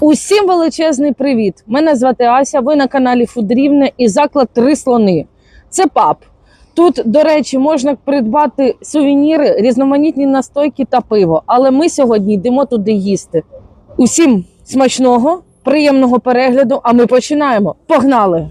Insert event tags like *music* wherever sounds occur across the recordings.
Усім величезний привіт! Мене звати Ася. Ви на каналі Фудрівне і заклад Три слони. Це паб. Тут, до речі, можна придбати сувеніри, різноманітні настойки та пиво. Але ми сьогодні йдемо туди їсти. Усім смачного, приємного перегляду. А ми починаємо. Погнали!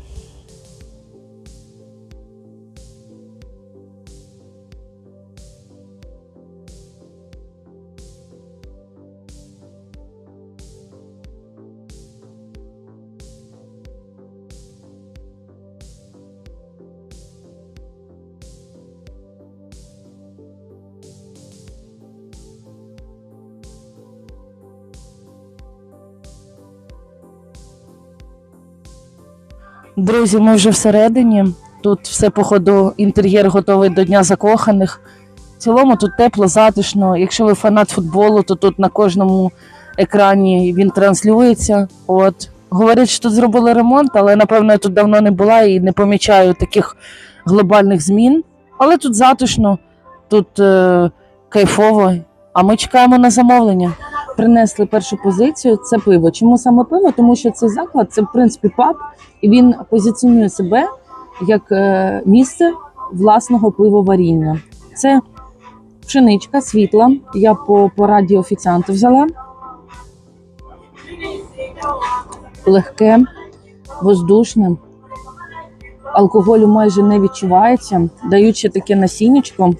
Друзі, ми вже всередині. Тут все походу, інтер'єр готовий до Дня закоханих. В цілому тут тепло, затишно. Якщо ви фанат футболу, то тут на кожному екрані він транслюється. От говорять, що тут зробили ремонт, але напевно я тут давно не була і не помічаю таких глобальних змін. Але тут затишно, тут е, кайфово. А ми чекаємо на замовлення. Принесли першу позицію. Це пиво. Чому саме пиво? Тому що цей заклад це в принципі паб, і він позиціонує себе як е, місце власного пивоваріння. Це пшеничка світла. Я по пораді офіціанту взяла. Легке, воздушне. Алкоголю майже не відчувається. Ще таке насіннячко.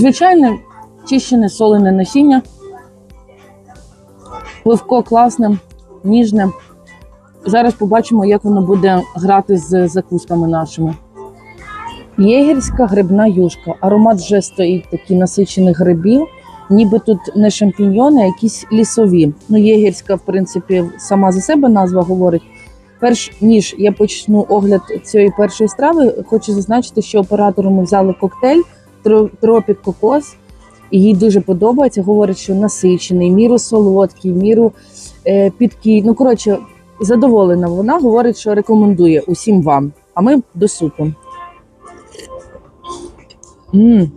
Звичайне чищене солене насіння. Пивко класне, ніжне. Зараз побачимо, як воно буде грати з закусками нашими. Єгерська грибна юшка. Аромат вже стоїть такий насичених грибів, ніби тут не шампіньйони, а якісь лісові. Ну, єгерська, в принципі, сама за себе назва говорить. Перш ніж я почну огляд цієї першої страви, хочу зазначити, що оператором ми взяли коктейль Тропік Кокос. Їй дуже подобається. Говорить, що насичений, міру солодкий, міру е, підкий. Ну, коротше, задоволена вона. Говорить, що рекомендує усім вам. А ми до супу. М,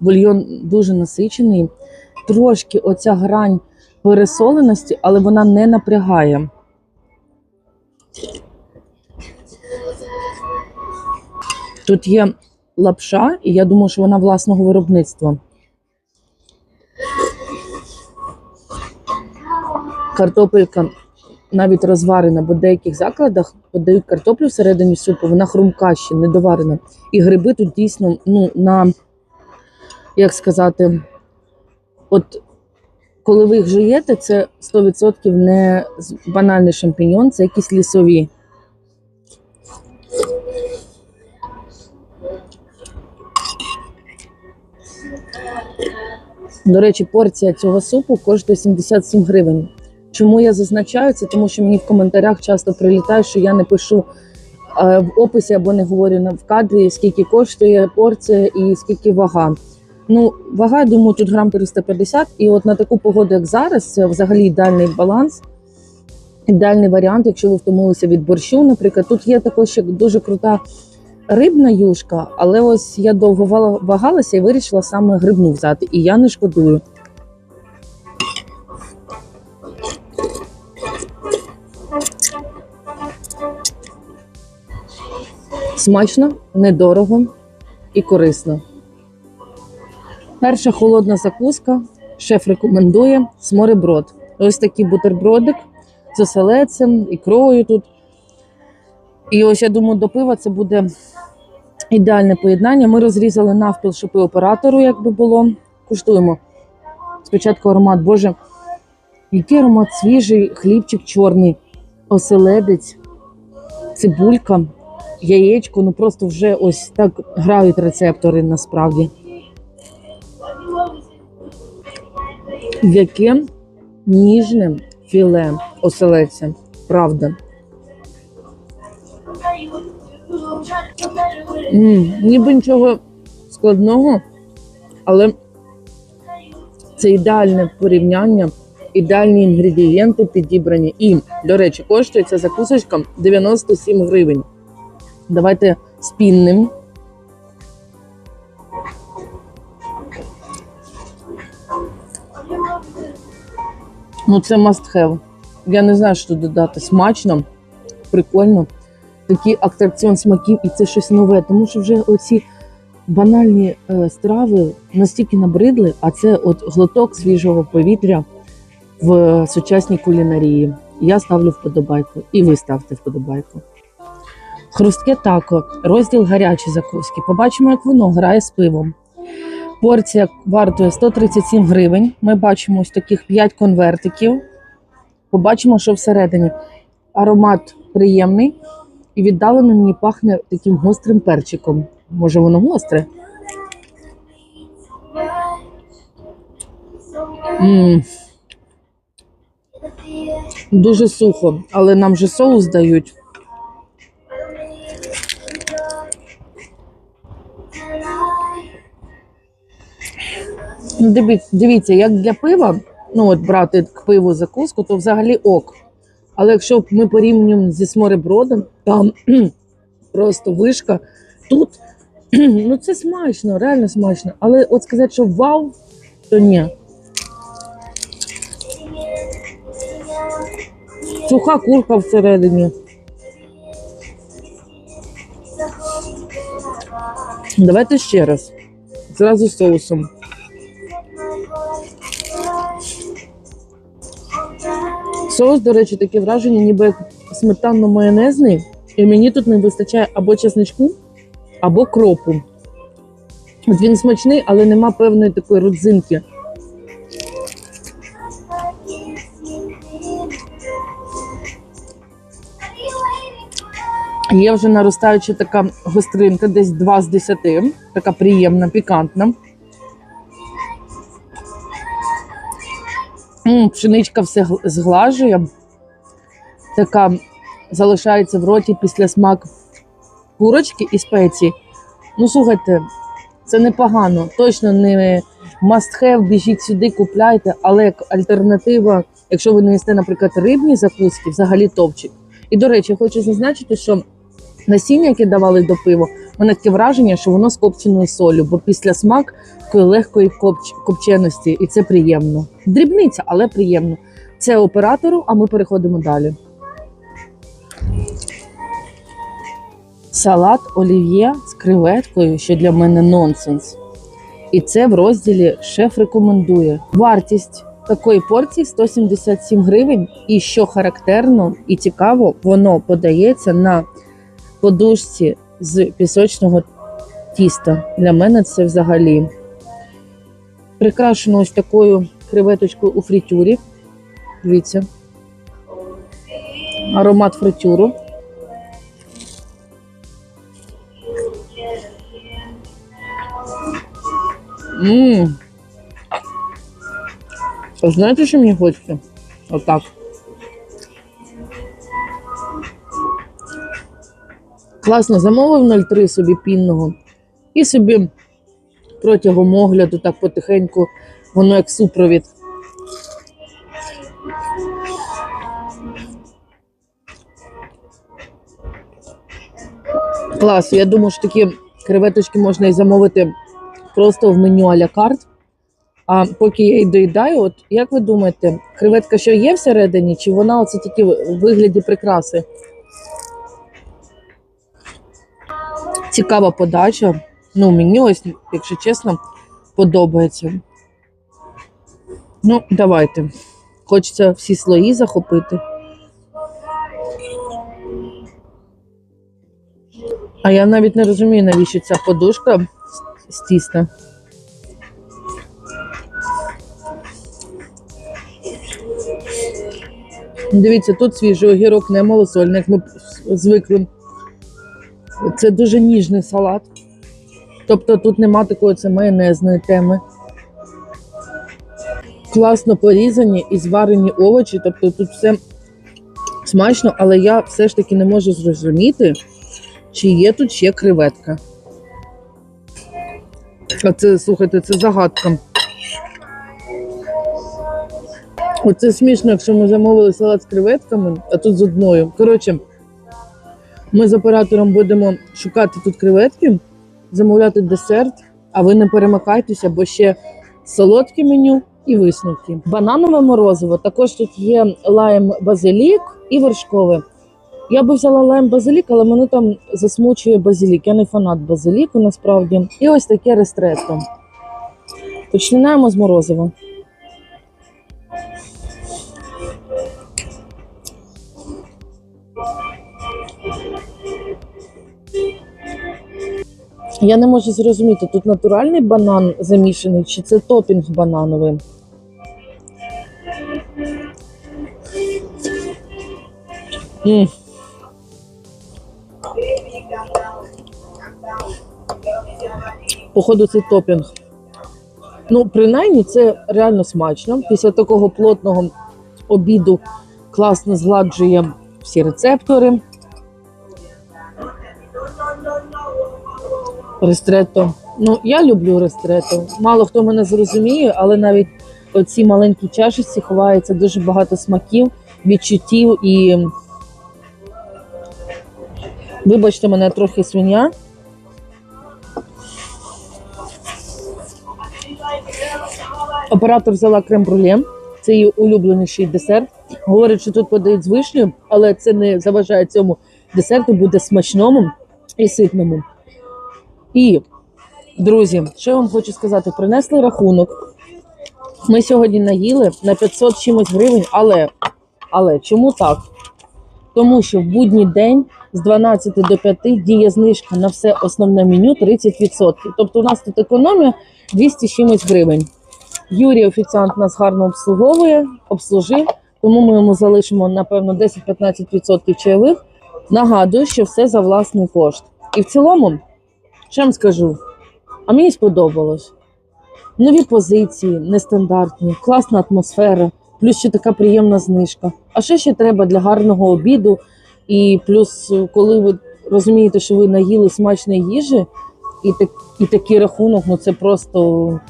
бульйон дуже насичений. Трошки оця грань пересоленості, але вона не напрягає. Тут є лапша, і я думаю, що вона власного виробництва. Картопелька навіть розварена, бо в деяких закладах подають картоплю всередині супу, вона хрумка ще, недоварена. І гриби тут дійсно, ну, на, як сказати, от коли ви їх жуєте, це 100% не банальний шампіньон, це якісь лісові. До речі, порція цього супу коштує 77 гривень. Чому я зазначаю це? Тому що мені в коментарях часто прилітає, що я не пишу е, в описі або не говорю на- кадрі, скільки коштує порція і скільки вага. Ну, вага, я думаю, тут грам 350, і от на таку погоду, як зараз, це взагалі ідеальний баланс. Ідеальний варіант, якщо ви втомилися від борщу, наприклад. Тут є також ще дуже крута рибна юшка, але ось я довго вагалася і вирішила саме грибну взяти. І я не шкодую. Смачно, недорого і корисно. Перша холодна закуска. Шеф рекомендує смореброд. Ось такий бутербродик з оселедцем, ікрою тут. І ось я думаю, до пива це буде ідеальне поєднання. Ми розрізали навпіл, і оператору якби було. Куштуємо. Спочатку аромат, Боже, який аромат свіжий, хлібчик чорний, оселедець, цибулька, яєчко. Ну просто вже ось так грають рецептори насправді. Яке ніжне філе оселедця, правда. Ніби нічого складного, але це ідеальне порівняння, ідеальні інгредієнти підібрані. І, до речі, коштує ця закусочка 97 гривень. Давайте спінним. Ну, це must have. Я не знаю, що додати. Смачно, прикольно. Такий атракціон смаків, і це щось нове, тому що вже оці банальні е, страви настільки набридли, а це от глоток свіжого повітря в сучасній кулінарії. Я ставлю вподобайку, і ви ставте вподобайку. Хрустке тако, розділ гарячі закуски. Побачимо, як воно грає з пивом. Порція вартує 137 гривень. Ми бачимо ось таких 5 конвертиків. Побачимо, що всередині. Аромат приємний і віддалено мені пахне таким гострим перчиком. Може, воно гостре? м Дуже сухо, але нам же соус дають. Дивіться, дивіться, як для пива, ну от брати к пиву закуску, то взагалі ок. Але якщо ми порівнюємо зі сморебродом, там *clears throat* просто вишка. Тут *clears throat* ну це смачно, реально смачно. Але от сказати, що вау, то ні. Суха курка всередині. Давайте ще раз. Зразу з соусом. Соус, до речі, таке враження, ніби сметанно-майонезний. І мені тут не вистачає або чесничку, або кропу. От він смачний, але нема певної такої родзинки. Є вже наростаюча така гостринка, десь 2 з 10, така приємна, пікантна. Пшеничка все зглажує, така залишається в роті після смак курочки і спеції. Ну, слухайте, це непогано. Точно не must have, біжіть сюди, купляйте, але як альтернатива, якщо ви не їсте, наприклад, рибні закуски, взагалі топчик. І, до речі, хочу зазначити, що насіння, яке давали до пива, мене таке враження, що воно з копченою солью, бо після смак такої легкої копч... копченості, і це приємно. Дрібниця, але приємно. Це оператору, а ми переходимо далі. Салат олів'є з креветкою, що для мене нонсенс. І це в розділі Шеф рекомендує. Вартість такої порції 177 гривень. І що характерно і цікаво, воно подається на подушці з пісочного тіста. Для мене це взагалі прикрашено ось такою креветочкою у фритюрі. Дивіться. Аромат фритюру. Ммм. Знаєте, що мені хочеться? Отак. Класно, замовив 0,3 собі пінного. І собі протягом огляду так потихеньку, воно як супровід. Клас, я думаю, що такі креветочки можна і замовити просто в меню а-ля карт. А поки я її доїдаю, от як ви думаєте, креветка що є всередині, чи вона оце тільки в вигляді прикраси? Цікава подача. Ну, мені ось, якщо чесно, подобається. Ну, давайте. Хочеться всі слої захопити. А я навіть не розумію, навіщо ця подушка тіста. Дивіться, тут свіжий огірок, не малосольний, як ми звикли. Це дуже ніжний салат. Тобто тут нема такої це майонезної теми. Класно порізані і зварені овочі, тобто тут все смачно, але я все ж таки не можу зрозуміти, чи є тут ще креветка. А це, слухайте, це загадка. Оце смішно, якщо ми замовили салат з креветками, а тут з одною. Коротше, ми з оператором будемо шукати тут креветки, замовляти десерт, а ви не перемикайтеся, бо ще солодке меню, і висновки. Бананове морозиво. Також тут є лайм базилік і вершкове. Я би взяла лайм базилік, але мене там засмучує базилік. Я не фанат базиліку насправді. І ось таке рестретто. Починаємо з морозива. Я не можу зрозуміти, тут натуральний банан замішаний, чи це топінг банановий. М. Походу, це топінг. Ну, принаймні, це реально смачно. Після такого плотного обіду класно згладжує всі рецептори. Рестретто. Ну, я люблю рестретто. Мало хто мене зрозуміє, але навіть оці маленькі чашечці ховається дуже багато смаків, відчуттів і. Вибачте мене трохи свиня. Оператор взяла крем-бруле. Це її улюбленіший десерт. Говорить, що тут подають з вишнею, але це не заважає цьому десерту бути смачному і ситному. І, друзі, що я вам хочу сказати? Принесли рахунок. Ми сьогодні наїли на 500 чимось гривень, але, але чому так? Тому що в будній день з 12 до 5 діє знижка на все основне меню 30%. Тобто у нас тут економія 200 чимось гривень. Юрій офіціант нас гарно обслуговує, обслужив, тому ми йому залишимо, напевно, 10-15% чайових. Нагадую, що все за власний кошт. І в цілому, що вам скажу, а мені сподобалось. Нові позиції, нестандартні, класна атмосфера, плюс ще така приємна знижка. А що ще треба для гарного обіду? І плюс, коли ви розумієте, що ви наїли смачної їжі, і, так, і такий рахунок, ну це просто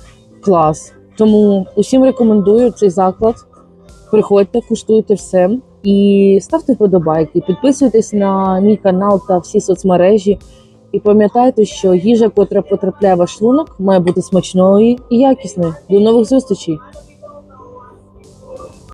клас. Тому усім рекомендую цей заклад. Приходьте, куштуйте все і ставте вподобайки, підписуйтесь на мій канал та всі соцмережі. І пам'ятайте, що їжа, котра потрапляє в ваш шлунок, має бути смачною і якісною. До нових зустрічей!